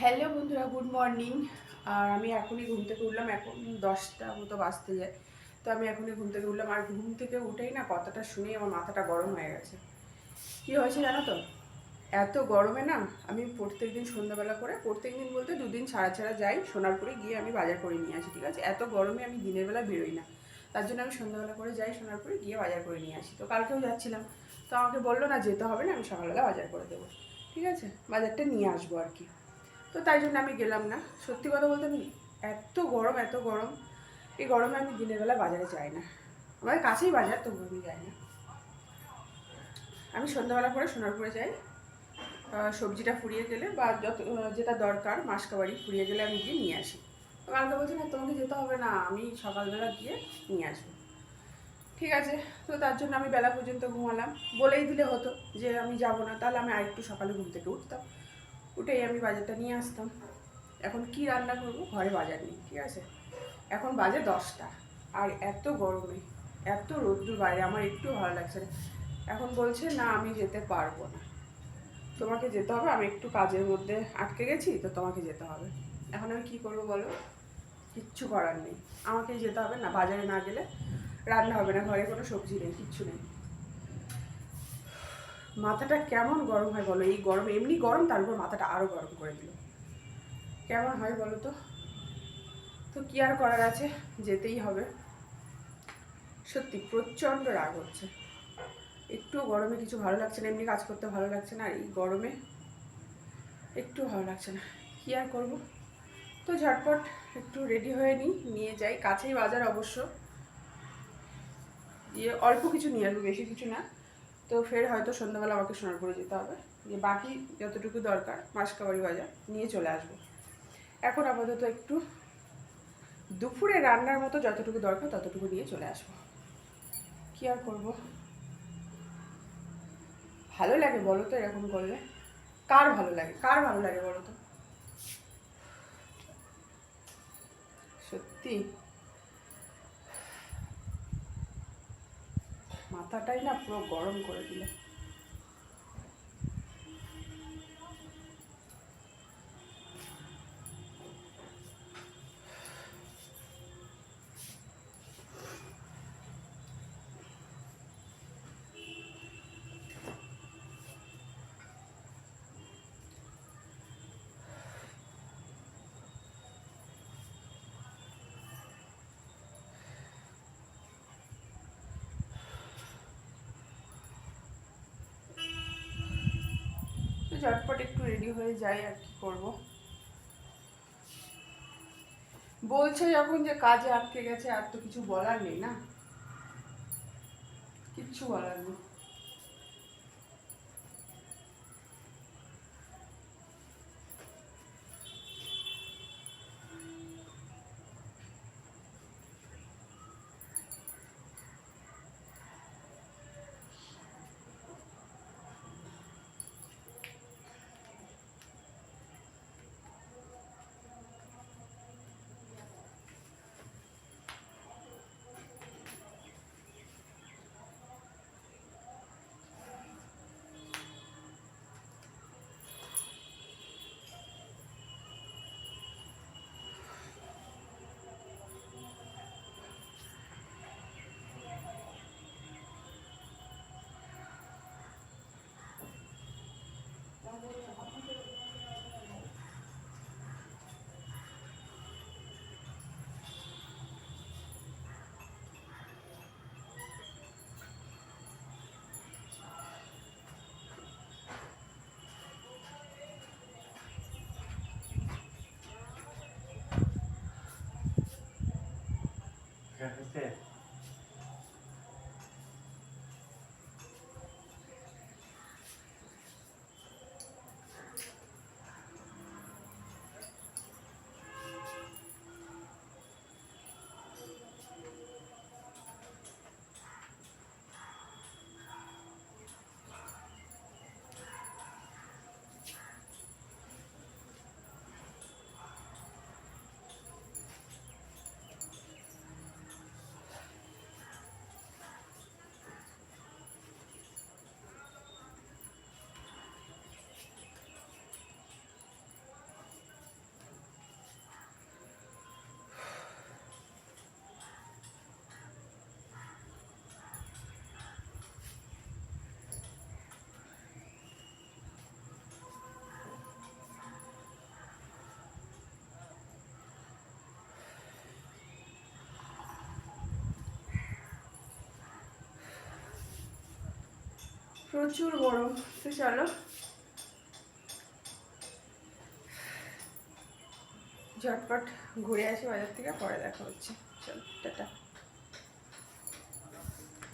Hello বন্ধুরা, good morning. আর আমি এখনই ঘুম থেকে উঠলাম, এখন দশটা মতো বাজতে যায়। তো আমি এখনই ঘুম থেকে উঠলাম। আর ঘুম থেকে উঠেই না কথাটা শুনেই আমার মাথাটা গরম হয়ে গেছে। কী হয়েছে জানো তো? এত গরমে না আমি প্রত্যেক দিন সন্ধ্যাবেলা করে প্রত্যেক দিন বলতে দুদিন ছাড়া ছাড়া যাই, সোনারপুরে গিয়ে আমি বাজার করে নিয়ে আসি, ঠিক আছে? এত গরমে আমি দিনের বেলা বেরোই না। তার জন্য আমি সন্ধ্যাবেলা করে যাই, সোনারপুরে গিয়ে বাজার করে নিয়ে আসি। তো কালকেও যাচ্ছিলাম। তো আমাকে বলল না, যেতে হবে না, আমি সকালবেলা বাজার করে দেবো। ঠিক আছে? বাজারটা নিয়ে আসব আর কি। তো তাই জন্য আমি গেলাম না। সত্যি কথা বলতে আমি এত গরম এত গরম, এই গরমে আমি দিনের বেলা বাজারে যাই না। আমাদের কাছেই বাজার তবু আমি যাই না। আমি সন্ধ্যাবেলা করে সোনারপুরে যাই। সবজিটা ফুরিয়ে গেলে বা যত যেটা দরকার, মাসকাবাড়ি ফুরিয়ে গেলে আমি গিয়ে নিয়ে আসি। তো কালকে বলছি, না, তোমাকে যেতে হবে না, আমি সকালবেলা গিয়ে নিয়ে আসব। ঠিক আছে, তো তার জন্য আমি বেলা পর্যন্ত ঘুমালাম। বলেই দিলে হতো যে আমি যাব না, তাহলে আমি আরেকটু সকালে ঘুম থেকে উঠতাম। উঠেই আমি বাজারটা নিয়ে আসতাম। এখন কি রান্না করব? ঘরে বাজার নেই, ঠিক আছে। এখন বাজে দশটা, আর এত গরমে, এত রোদ্দুর বাইরে, আমার একটু ভালো লাগছে এখন বলছে, না, আমি যেতে পারব না। তোমাকে যেতে হবে, আমি একটু কাজের মধ্যে আটকে গেছি, তো তোমাকে যেতে হবে। এখন আমি কি করব বলো? কিচ্ছু করার নেই। আমাকেই যেতে হবে না, বাজারে না গেলে রান্না হবে না, ঘরে কোনো সবজি নেই, কিচ্ছু নেই। মাথাটা কেমন গরম হয় বলো? এই গরম, এমনি গরম, তার উপর মাথাটা আরও গরম করে দিল। কেমন হয় বলো তো? তো কি আর করার আছে? যেতেই হবে। সত্যি প্রচণ্ড রাগ হচ্ছে। একটু গরমে কিছু ভালো লাগছে না, এমনি কাজ করতে ভালো লাগছে না, আর এই গরমে একটু ভালো লাগছে না। কি আর করব? তো ঝটপট একটু রেডি হয়ে নিই, নিয়ে যাই। কাছেই বাজার অবশ্য। দিয়ে অল্প কিছু নিয়ে আসব, বেশি কিছু না। তো ফের হয়তো সন্ধ্যাবেলা আমাকে সোনারপুরে যেতে হবে। যে বাকি যতটুকু দরকার, মাসকাবাড়ি বাজার, নিয়ে চলে আসব। এখন আপাতত একটু দুপুরে রান্নার মতো যতটুকু দরকার ততটুকু নিয়ে চলে আসব। কি আর করব? ভালো লাগে বলো তো এরকম করলে। কার ভালো লাগে? কার ভালো লাগে বলো তো? সত্যি? মাথাটাই না পুরো গরম করে দিল। ঝটপট একটু রেডি হয়ে যাই আর কি করব। বলছে যখন যে কাজে আটকে গেছে, আর তো কিছু বলার নেই না? কিচ্ছু বলার নেই। হয়েছে প্রচুর গরম। তো চলো। ঝটপট ঘুরে আসি বাজার থেকে পরে দেখা হচ্ছে। চলো টাটা।